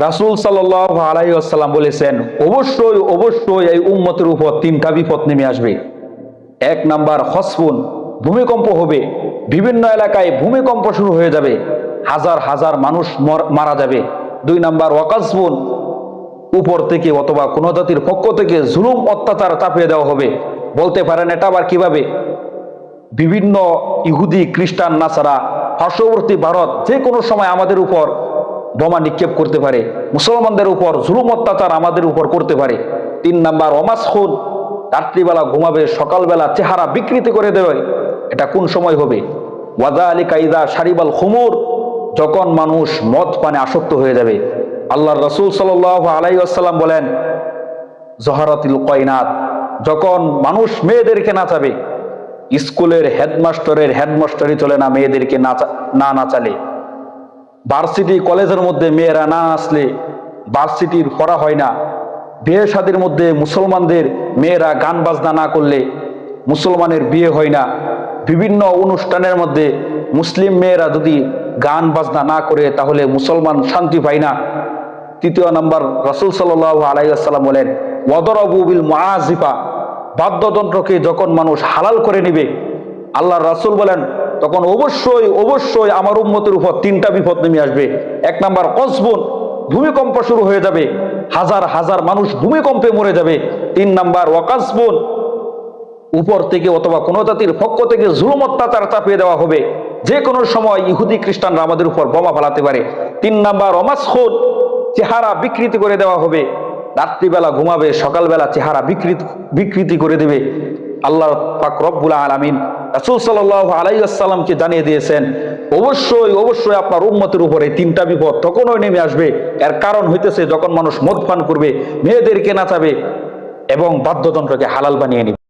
রাসুল সাল্লাহ আলাই আসসালাম বলেছেন, অবশ্যই অবশ্যই এই উম্মতের উপর তিনটা বিপদ নেমে আসবে। এক নাম্বার হসফুন ভূমিকম্প হবে। বিভিন্ন এলাকায় ভূমিকম্প শুরু হয়ে যাবে। হাজার হাজার মানুষ মর- মারা যাবে। দুই নাম্বার ওয়াকাসবুন উপর থেকে অথবা কোনো জাতির পক্ষ থেকে জুলুম, অত্যাচার চাপিয়ে দেওয়া হবে। বলতে পারেন এটা আবার কীভাবে? বিভিন্ন ইহুদি, খ্রিস্টান, নাসারা, পার্শ্ববর্তী ভারত যে কোনো সময় আমাদের উপর বোমা নিক্ষেপ করতে পারে। মুসলমানদের উপর জুলুম অত্যাচার আমাদের উপর করতে পারে। তিন নাম্বার অমাস খুন রাত্রিবেলা ঘুমাবে, সকালবেলা চেহারা বিকৃতি করে দেবে। এটা কোন সময় হবে? ওয়াদা আলী কাইদা সারিবাল খুমুর। যখন মানুষ মদ পানে আসক্ত হয়ে যাবে। আল্লাহর রসুল সাল আলাই আসাল্লাম বলেন, জহরাতিল কয়নাত। যখন মানুষ মেয়েদেরকে নাচাবে, স্কুলের হেডমাস্টারের হেডমাস্টারই চলে না, মেয়েদেরকে নাচা, না নাচালে। ভার্সিটি কলেজের মধ্যে মেয়েরা না আসলে ভার্সিটির পড়া হয় না। বিয়ে শাদির মধ্যে মুসলমানদের মেয়েরা গান বাজনা না করলে মুসলমানের বিয়ে হয় না। বিভিন্ন অনুষ্ঠানের মধ্যে মুসলিম মেয়েরা যদি গান বাজনা না করে তাহলে মুসলমান শান্তি পায় না। তৃতীয় নম্বর রসুল সাল আলাইসাল্লাম বলেন ওদরবুবিল মাজিফা বাদ্যযন্ত্রকে যখন মানুষ হালাল করে নিবে আল্লাহ রাসুল বলেন তখন অবশ্যই অবশ্যই আমার উম্মতের উপর তিনটা বিপদ নেমে আসবে। এক নাম্বার, কসবুন, ভূমিকম্প শুরু হয়ে যাবে। হাজার হাজার মানুষ ভূমিকম্পে মরে যাবে। তিন নাম্বার, ওয়াকাসবুন, উপর থেকে অথবা কোনো জাতির পক্ষ থেকে জুলুম, অত্যাচার চাপিয়ে দেওয়া হবে। যে কোনো সময় ইহুদি খ্রিস্টানরা আমাদের উপর বোমা ফালাতে পারে। তিন নাম্বার অমাসখুন চেহারা বিকৃতি করে দেওয়া হবে। রাত্রিবেলা ঘুমাবে, সকালবেলা চেহারা বিকৃতি বিকৃতি করে দেবে। আল্লাহ পাক রব্বুল আলামিন রাসূল সাল্লাল্লাহু আলাইসাল্লামকে জানিয়ে দিয়েছেন, অবশ্যই অবশ্যই আপনার উম্মতের উপরে তিনটা বিপদ তখনই নেমে আসবে। এর কারণ হইতেছে যখন মানুষ মদ পান করবে, মেয়েদেরকে নাচাবে এবং বাদ্যযন্ত্রকে হালাল বানিয়ে নিবে।